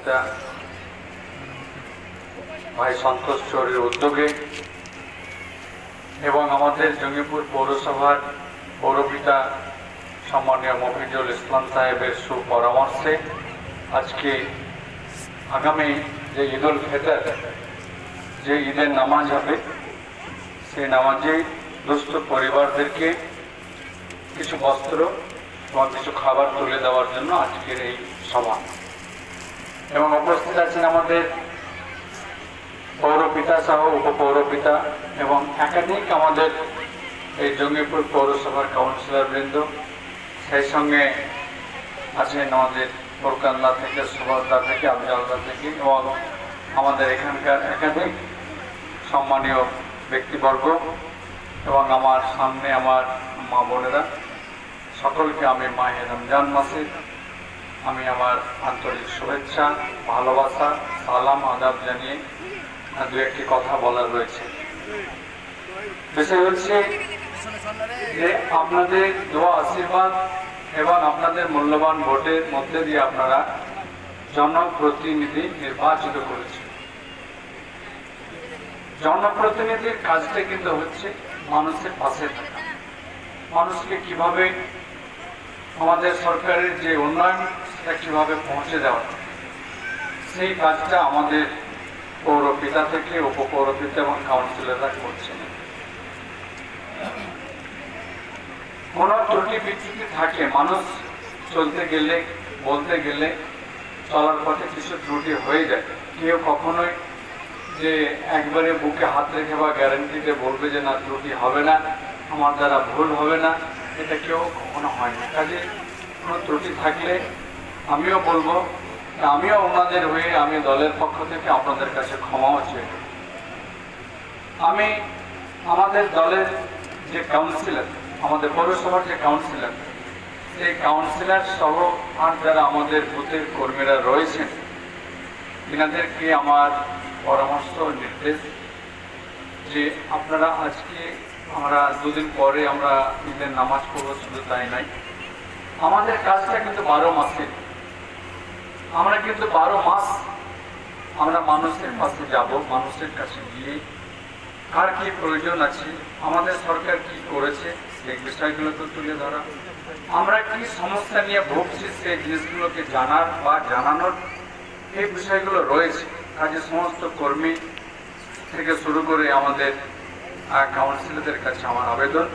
পৌরপিতা ভাই সন্তোষ চৌরের উদ্যোগে এবং আমাদের জঙ্গিপুর পৌরসভার পৌরপিতা সম্মানীয় মফিজুল ইসলাম সাহেবের সুপরামর্শে আজকে আগামী যে ঈদ উল ফিতর, যে ঈদের নামাজ হবে, সেই নামাজে দুস্থ পরিবারদেরকে কিছু বস্ত্র এবং কিছু খাবার তুলে দেওয়ার জন্য আজকের এই সভা। এবং উপস্থিত আছেন আমাদের পৌরপিতা সহ উপপৌরপিতা এবং একাধিক আমাদের এই জঙ্গিপুর পৌরসভার কাউন্সিলর বৃন্দ। সেই সঙ্গে আছেন আমাদের বোরকান্দা থেকে সুভাষদা থেকে আফজালদা থেকে এবং আমাদের এখানকার একাধিক সম্মানীয় ব্যক্তিবর্গ এবং আমার সামনে আমার মা বোনেরা। সকলকে আমি মাহে রমজান মাসে আমি আমার আন্তরিক শুভেচ্ছা, ভালোবাসা, সালাম, আদাব জানিয়ে দু একটি কথা বলার রয়েছে। বিষয় হচ্ছে যে আপনাদের দোয়া, আশীর্বাদ এবং আপনাদের মূল্যবান ভোটের মধ্যে দিয়ে আপনারা জনপ্রতিনিধি নির্বাচিত করেছেন। জনপ্রতিনিধির কাজটা কিন্তু হচ্ছে মানুষের পাশে থাকা। মানুষকে কীভাবে আমাদের সরকারের যে উন্নয়ন কীভাবে পৌঁছে দেওয়া সেই কাজটা আমাদের পৌরপিতা থেকে উপপৌরপিতা এবং কাউন্সিলররা করছেন। কোনো ত্রুটি বিচ্যুতি থাকে, মানুষ চলতে গেলে, বলতে গেলে চলার পথে কিছু ত্রুটি হয়ে যায়। কেউ কখনোই যে একবারে বুকে হাত রেখে বা গ্যারান্টিতে বলবে যে না, ত্রুটি হবে না, আমার দ্বারা ভুল হবে না, এটা কেউ কখনো হয় না। কাজে কোনো ত্রুটি থাকলে আমিও বলব আমিও ওনাদের হয়ে আমি দলের পক্ষ থেকে আপনাদের কাছে ক্ষমাও চাই আমি আমাদের দলের যে কাউন্সিলর আমাদের পৌরসভার যে কাউন্সিলর সেই কাউন্সিলর সহ আর যারা আমাদের বুথের কর্মীরা রয়েছেন এনাদেরকে আমার পরামর্শ নির্দেশ যে আপনারা আজকে আমরা দুদিন পরে আমরা ঈদের নামাজ পড়ব, শুধু তাই নাই আমাদের কাজটা কিন্তু বারো মাসে আমরা কিন্তু বারো মাস আমরা মানুষের পাশে যাব, মানুষের কাছে গিয়ে কার কি প্রয়োজন আছে, আমাদের সরকার কি করেছে, সেই বিষয়গুলো তো তুলে ধরা। আমরা কি সমস্যা নিয়ে ভুগছি, সেই জিনিসগুলোকে জানার বা জানানোর এই বিষয়গুলো রয়েছে। কাজে সমস্ত কর্মী থেকে শুরু করে আমাদের কাউন্সিলরদের কাছে আমার আবেদন।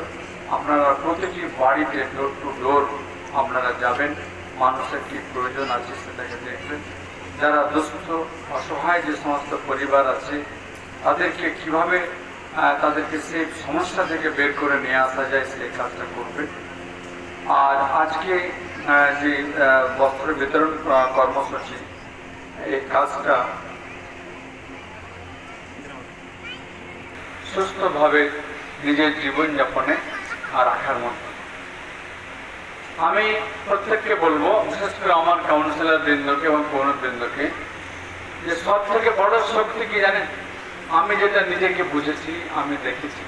আপনারা প্রতিটি বাড়িতে ডোর টু ডোর আপনারা যাবেন। মানুষের কি প্রয়োজন আছে সেটাকে দেখবেন। যারা দুস্থ, অসহায় যে সমস্ত পরিবার আছে, তাদেরকে কীভাবে তাদেরকে সেই সমস্যা থেকে বের করে নিয়ে আসা যায় সেই কাজটা করবে আর আজকে যে বস্ত্র বিতরণ কর্মসূচি, এই কাজটা সুস্থভাবে নিজের জীবনযাপনে রাখার মতো। আমি প্রত্যেককে বলব, বিশেষ করে আমার কাউন্সিলর বৃন্দকে এবং বৃন্দকে, যে সব থেকে বড় শক্তি কি জানেন? আমি যেটা নিজেকে বুঝেছি, আমি দেখেছি।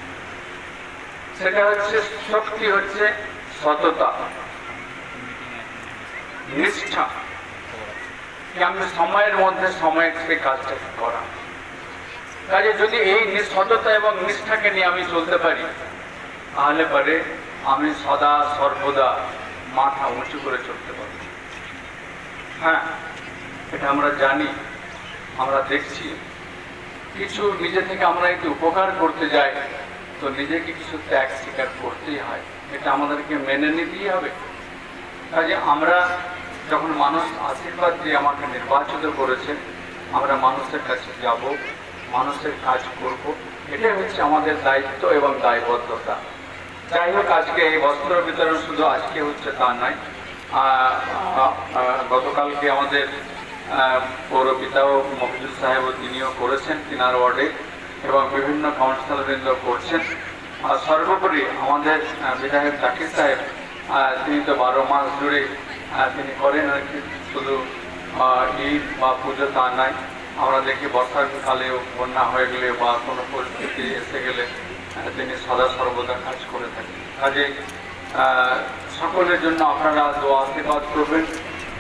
সেটা হচ্ছে, শক্তি হচ্ছে সততা, নিষ্ঠা। আমি সময়ের মধ্যে সময় থেকে কাজটাকে করা। কাজে যদি এই সততা এবং নিষ্ঠাকে নিয়ে আমি চলতে পারি, তাহলে পরে আমি সদা সর্বদা মাথা উঁচু করে চলতে পারি হ্যাঁ এটা আমরা জানি, আমরা দেখছি। কিছু নিজে থেকে আমরা একটু উপকার করতে যাই, তো নিজেকে কিছু ত্যাগ স্বীকার করতেই হয়। এটা আমাদেরকে মেনে নিতেই হবে। কাজে আমরা যখন মানুষ আশীর্বাদ দিয়ে আমাকে নির্বাচিত করেছে, আমরা মানুষের কাছে যাব, মানুষের কাজ করব। এটাই হচ্ছে আমাদের দায়িত্ব এবং দায়বদ্ধতা। যাই হোক, আজকে এই বস্ত্র বিতরণ শুধু আজকে হচ্ছে তা নয়। গতকালকে আমাদের পৌরপিতাও মফিজুল সাহেব তিনিও করেছেন, তিনার ওয়ার্ডে, এবং বিভিন্ন কাউন্সিলরবৃন্দ করছেন। আর সর্বোপরি আমাদের বিধায়ক জাকির সাহেব তিনি তো বারো মাস জুড়ে তিনি করেন আর কি, শুধু ঈদ বা পুজো তা নয়। আমরা দেখি বর্ষাকালেও বন্যা হয়ে গেলে বা কোনো পরিস্থিতি এসে গেলে তিনি সদা সর্বদা কাজ করে থাকেন। কাজে সকলের জন্য আপনারা দোয়া আশীর্বাদ করবেন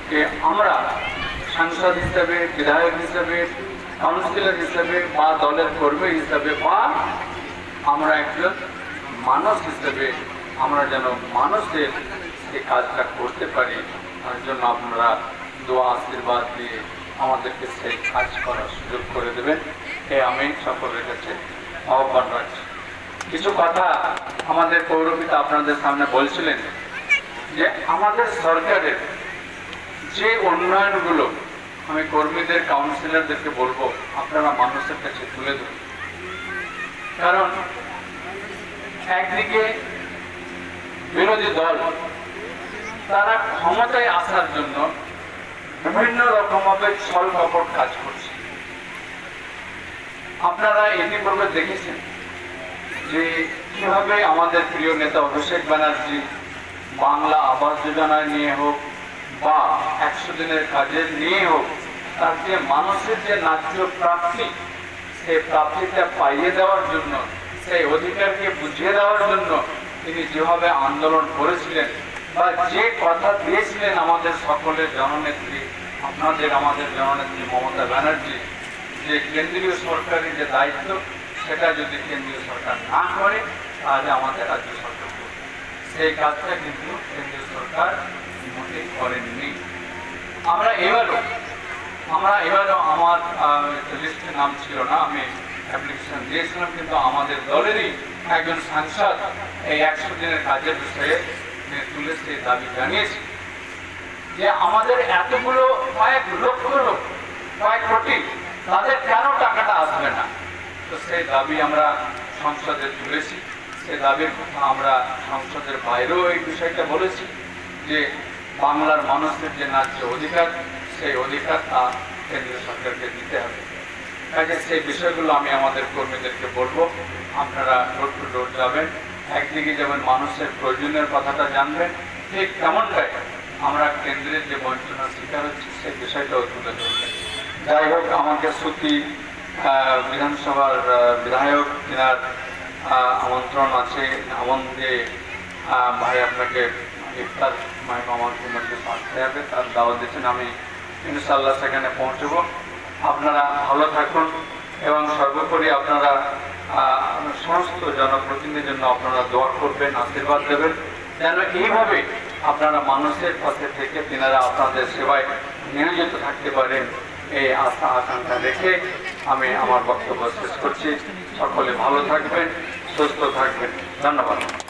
যে আমরা সাংসদ হিসাবে, বিধায়ক হিসাবে, কাউন্সিলর হিসাবে বা দলের কর্মী হিসাবে বা আমরা একজন মানুষ হিসেবে আমরা যেন মানুষের এই কাজটা করতে পারি, তার জন্য আপনারা দোয়া আশীর্বাদ দিয়ে আমাদেরকে সেই কাজ করার সুযোগ করে দেবেন। এ আমি সকলের কাছে আহ্বান রাখছি। কিছু কথা আমাদের পৌরপিতা আপনাদের সামনে বলছিলেন যে আমাদের সরকারের যে উন্নয়নগুলো আমি কর্মীদের কাউন্সিলরদেরকে বলব, আপনারা মানুষের কাছে তুলে ধরুন। কারণ একদিকে বিরোধী দল, তারা ক্ষমতায় আসার জন্য বিভিন্ন রকমভাবে ছল কাজ করছে। আপনারা ইতিপূর্বে দেখেছেন? যে কীভাবে আমাদের প্রিয় নেতা অভিষেক ব্যানার্জি বাংলা আবাস যোজনা নিয়ে হোক বা একশো দিনের কাজের নিয়ে হোক, তার যে মানুষের যে ন্যায্য প্রাপ্তি, সেই প্রাপ্তিটা পাইয়ে দেওয়ার জন্য, সেই অধিকারকে বুঝিয়ে দেওয়ার জন্য তিনি যেভাবে আন্দোলন করেছিলেন বা যে কথা দিয়েছিলেন আমাদের সকলের জননেত্রী, আপনাদের, আমাদের জননেত্রী মমতা ব্যানার্জি, যে কেন্দ্রীয় সরকারের যে দায়িত্ব সেটা যদি কেন্দ্রীয় সরকার না করে, তাহলে আমাদের রাজ্য সরকার করবে। সেই কাজটা কিন্তু কেন্দ্রীয় সরকার মোটেই করেননি আমরা এবারও আমরা এবারও আমার লিস্টে নাম ছিল না, আমি অ্যাপ্লিকেশন দিয়েছিলাম, কিন্তু আমাদের দলেরই একজন সাংসদ এই একশো দিনের কাজের বিষয়ে তুলে সেই দাবি জানিয়েছে যে আমাদের এতগুলো কয়েক লক্ষ লোক, কয়েক কোটি, তাদের কেন টাকাটা আসবে না তো সেই দাবি আমরা সংসদে তুলেছি। সেই দাবির কথা আমরা সংসদের বাইরেও এই বিষয়টা বলেছি যে বাংলার মানুষের যে ন্যায্য অধিকার সেই অধিকার তা কেন্দ্রীয় সরকারকে দিতে হবে। কাজে সেই বিষয়গুলো আমি আমাদের কর্মীদেরকে বলব। আপনারা ডোর টু ডোর যাবেন একদিকে যেমন মানুষের প্রয়োজনের কথাটা জানবেন ঠিক তেমনটাই আমরা কেন্দ্রের যে বঞ্চনার শিকার হচ্ছে সেই বিষয়টাও তুলে ধরবেন। যাই হোক আমাকে সুতি আহ, বিধানসভার বিধায়ক তিনার আমন্ত্রণ আছে। আহ, ভাই আপনাকে ইফতার মাই মামার মধ্যে আসতে হবে তার দাওয়াত দিচ্ছেন আমি ইনশাল্লাহ সেখানে পৌঁছবো। আপনারা ভালো থাকুন এবং সর্বোপরি আপনারা সমস্ত জনপ্রতিনিধির জন্য আপনারা দোয়া করবেন আশীর্বাদ দেবেন যেন এইভাবে আপনারা মানুষের পাশে থেকে তিনারা আপনাদের সেবায় নিয়োজিত থাকতে পারেন এই আশা আকাঙ্ক্ষা রেখে আমি আমার বক্তব্য শেষ করছি। সকলে ভালো থাকবেন সুস্থ থাকবেন। ধন্যবাদ।